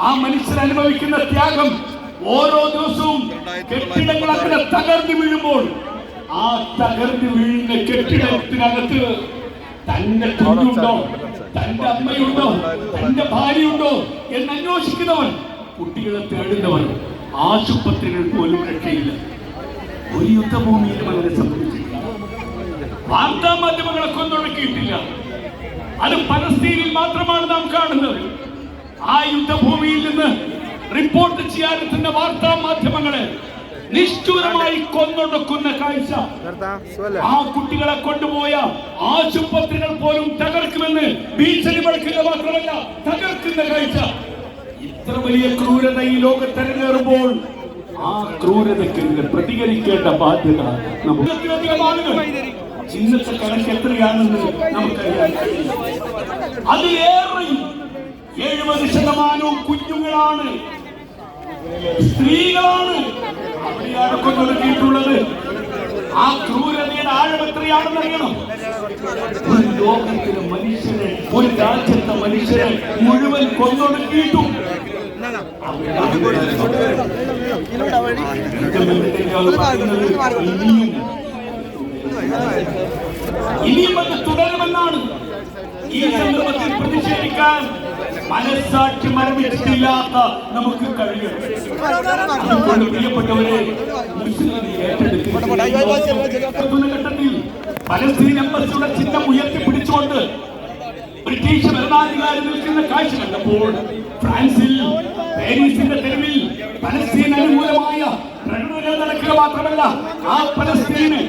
ആ മനുഷ്യൻ അനുഭവിക്കുന്ന ത്യാഗം ഓരോ ദിവസവും കെട്ടിടങ്ങൾ അങ്ങനെ തകർന്നു വീഴുമ്പോൾ ആ തകർന്നു വീഴുന്ന കെട്ടിടത്തിനകത്ത് തന്റെ കുഞ്ഞുണ്ടോ? തന്റെ അമ്മയുണ്ടോ? തന്റെ ഭാര്യയുണ്ടോ? എന്ന് അന്വേഷിക്കുന്നവൻ കുട്ടികളെ തേടുന്നവൻ ആശുപത്രികൾ പോലും രക്ഷയില്ല. ഒരു യുദ്ധഭൂമിയിലും അങ്ങനെ സംഭവിച്ചിട്ടില്ല. വാർത്താ മാധ്യമങ്ങളെ കൊന്നൊടുക്കിയിട്ടില്ല. അത് പലസ്തീനിൽ മാത്രമാണ് നാം കാണുന്നത്. ആ യുദ്ധഭൂമിയിൽ നിന്ന് റിപ്പോർട്ട് ചെയ്യാനെത്തുന്ന വാർത്താ മാധ്യമങ്ങളെ നിഷ്ഠൂരമായി കൊന്നൊടുക്കുന്ന കാഴ്ച. ആ കുട്ടികളെ കൊണ്ടുപോയ ആശുപത്രികൾ പോലും തകർക്കുമെന്ന് ഭീഷണി മുഴക്കുക മാത്രമല്ല തകർക്കുന്ന കാഴ്ച. ഇത്ര വലിയ ക്രൂരത ഈ ലോകത്തരങ്ങേറുമ്പോൾ ആ ക്രൂരതയ്ക്കെതിരെ പ്രതികരിക്കേണ്ട ബാധ്യത നമുക്കധികം ആളുകൾ ഇന്നത്തെ കണക്ക് എത്രയാണെന്ന് നമുക്കറിയാം അതിലേറെയും എഴുപത് ശതമാനവും കുഞ്ഞുങ്ങളാണ്. സ്ത്രീകളാണ് കൊന്നൊടുക്കിയിട്ടുള്ളത് ആ ക്രൂരതയുടെ ആഴം എത്രയാണെന്നറിയണം ഒരു ലോകത്തിലെ മനുഷ്യരെ ഒരു രാജ്യത്തെ മനുഷ്യരെ മുഴുവൻ കൊന്നൊടുക്കിയിട്ടും ഇനിയും ഇനിയും അത് തുടരുമെന്നാണ് ഈ സന്ദർഭത്തിൽ പ്രതിഷേധിക്കാൻ മനസ്സാക്ഷി മരവിച്ചിട്ടില്ലാത്ത നമുക്ക് കഴിയണം പ്രിയപ്പെട്ടവരെ ചിഹ്നം ഉയർത്തിപ്പിടിച്ചുകൊണ്ട് ബ്രിട്ടീഷ് ഭരണാധികാരി നിൽക്കുന്ന കാഴ്ച കണ്ടപ്പോൾ ഫ്രാൻസിൽ പാരീസിന്റെ തെരുവിൽ പലസ്തീൻ അനുകൂലമായ പ്രകടനങ്ങൾ നടക്കുക മാത്രമല്ല ആ പലസ്തീന്